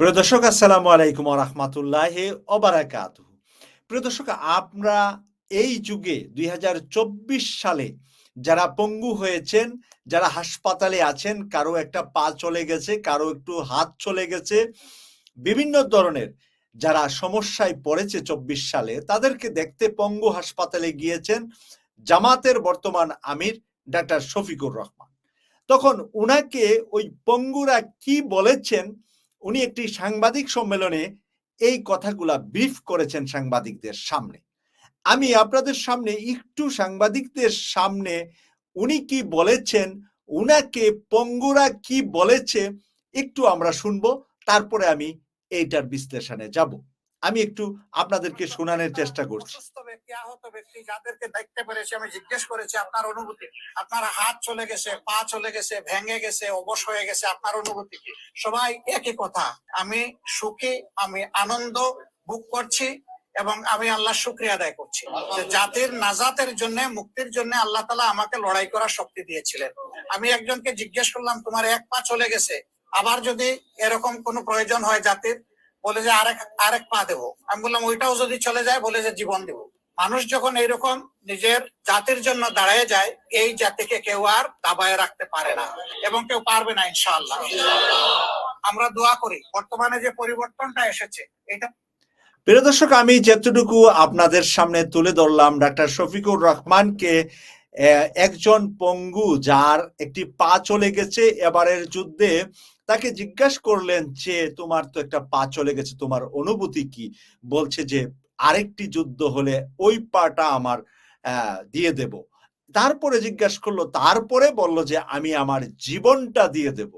প্রিয় দর্শক, আসসালামু আলাইকুম রহমতুল্লাহ অবারাকাত প্রিয় দর্শক, আমরা এই যুগে দুই হাজার চব্বিশ সালে যারা পঙ্গু হয়েছেন, যারা হাসপাতালে আছেন, কারও একটা পা চলে গেছে, কারও একটু হাত চলে গেছে, বিভিন্ন ধরনের যারা সমস্যায় পড়েছে চব্বিশ সালে, তাদেরকে দেখতে পঙ্গু হাসপাতালে গিয়েছেন জামাতের বর্তমান আমির ডাক্তার শফিকুর রহমান। তখন উনাকে ওই পঙ্গুরা কি বলেছেন উনি একটি সাংবাদিক সম্মেলনে এই কথাগুলা ব্রিফ করেছেন সাংবাদিকদের সামনে। আমি আপনাদের সামনে একটু সাংবাদিকদের সামনে উনি কি বলেছেন, উনাকে পঙ্গুরা কি বলেছে একটু আমরা শুনব, তারপরে আমি এইটার বিশ্লেষণে যাব। আমি একটু আপনাদেরকে শোনানোর চেষ্টা করছি। অসুস্থ ব্যক্তি আহত ব্যক্তি যাদেরকে দেখতে পেরেছি, আমি জিজ্ঞেস করেছি, আপনার অনুভূতি আপনার হাত চলে গেছে, পা চলে গেছে, ভেঙে গেছে, অবশ হয়ে গেছে, আপনার অনুভূতি কি? সবাই একই কথা, আমি সুখী, আমি আনন্দ ভোগ করছি এবং আমি আল্লাহ শুক্রিয়া আদায় করছি। জাতির নাজাতের জন্য, মুক্তির জন্য আল্লাহ তালা আমাকে লড়াই করার শক্তি দিয়েছিলেন। আমি একজনকে জিজ্ঞেস করলাম, তোমার এক পা চলে গেছে, আবার যদি এরকম কোনো প্রয়োজন হয় জাতির, বলে যে আরেক আরেক পা দেবো। আমি বললাম, ওইটাও যদি চলে যায়, বলে যে জীবন দেবো। মানুষ যখন এইরকম নিজের জাতির জন্য দাঁড়ায় যায়, এই জাতিকে কেউ আর দাবায় রাখতে পারে না এবং কেউ পারবে না, ইনশাআল্লাহ। আমরা দোয়া করি, বর্তমানে যে পরিবর্তনটা এসেছে, এটা প্রিয় দর্শক, আমি যেতটুকু আপনাদের সামনে তুলে ধরলাম, ডাক্তার শফিকুর রহমানকে একজন পঙ্গু যার একটি পা চলে গেছে এবারের যুদ্ধে। তাকে জিজ্ঞাসা করলেন যে, তোমার তো একটা পা চলে গেছে, তোমার অনুভূতি কি? বলছে যে আরেকটি যুদ্ধ হলে ওই পাটা আমার দিয়ে দেব। তারপরে জিজ্ঞাসা করল, তারপরে? বলল যে, আমি আমার জীবনটা দিয়ে দেব।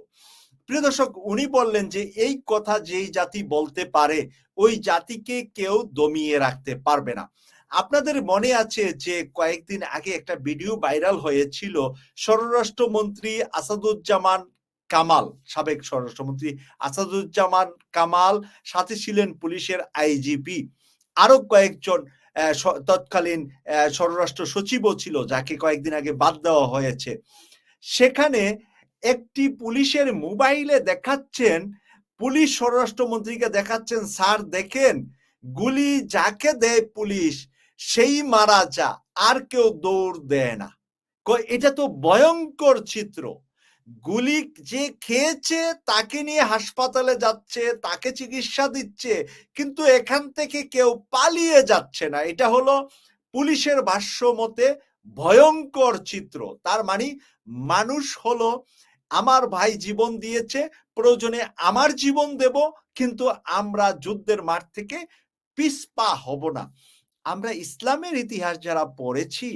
প্রিয় দর্শক, উনি বললেন যে, এই কথা যেই জাতি বলতে পারে, ওই জাতিকে কেউ দমিয়ে রাখতে পারবে না। আপনাদের মনে আছে যে, কয়েকদিন আগে একটা ভিডিও ভাইরাল হয়েছিল, স্বরাষ্ট্রমন্ত্রী আসাদুজ্জামান কামাল, সাবেক স্বরাষ্ট্রমন্ত্রী আসাদুজ্জামান কামাল, সাথে ছিলেন পুলিশের আইজিপি। আরও কয়েকজন তৎকালীন স্বরাষ্ট্র সচিবও ছিল, যাকে কয়েকদিন আগে বাদ দেওয়া হয়েছে। সেখানে একটি পুলিশের মোবাইলে দেখাচ্ছেন, পুলিশ স্বরাষ্ট্রমন্ত্রীকে দেখাচ্ছেন, স্যার, দেখেন, গুলি যাকে দেয় পুলিশ, সেই মারা যা, আর কেউ দৌড় দেয় না। এটা তো ভয়ঙ্কর চিত্র। গুলি যে খেয়েছে, তাকে নিয়ে হাসপাতালে যাচ্ছে, তাকে চিকিৎসা দিচ্ছে, কিন্তু এখান থেকে কেউ পালিয়ে যাচ্ছে না। এটা হলো পুলিশের ভাষ্য মতে ভয়ঙ্কর চিত্র। তার মানে মানুষ হলো, আমার ভাই জীবন দিয়েছে, প্রয়োজনে আমার জীবন দেব, কিন্তু আমরা যুদ্ধের মাঠ থেকে পিছপা হব না। আমরা ইসলামের ইতিহাস যারা পড়েছি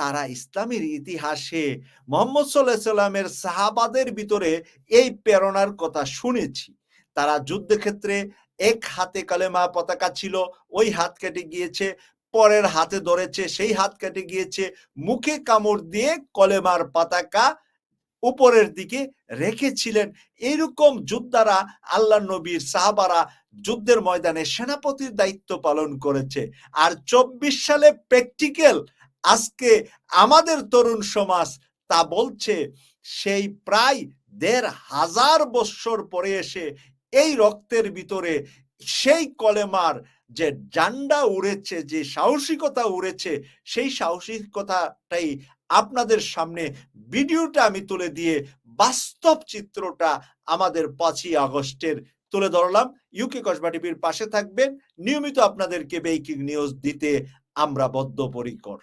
তারা ইসলামের ইতিহাসে মোহাম্মদ সাল্লাহ সাল্লামের সাহাবাদের ভিতরে এই প্রেরণার কথা শুনেছি। তারা যুদ্ধক্ষেত্রে এক হাতে কালেমা পতাকা ছিল, ওই হাত কেটে গিয়েছে, পরের হাতে ধরেছে, সেই হাত কেটে গিয়েছে, মুখে কামড় দিয়ে কলেমার পতাকা উপরের দিকে রেখেছিলেন। এইরকম যোদ্ধারা আল্লাহ নবীর সাহাবারা যুদ্ধের ময়দানে সেনাপতির দায়িত্ব পালন করেছে। আর চব্বিশ সালে প্র্যাকটিক্যাল আজকে আমাদের তরুণ সমাজ তা বলছে, সেই প্রায় দেড় হাজার বৎসর পরে এসে এই রক্তের ভিতরে সেই কলেমার যে জান্ডা উড়েছে, যে সাহসিকতা উড়েছে, সেই সাহসিকতাটাই আপনাদের সামনে ভিডিওটা আমি তুলে দিয়ে বাস্তব চিত্রটা আমাদের পাঁচই আগস্টের তুলে ধরলাম। ইউকে কসবা টিভির পাশে থাকবেন। নিয়মিত আপনাদেরকে বেকিং নিউজ দিতে আমরা বদ্ধপরিকর।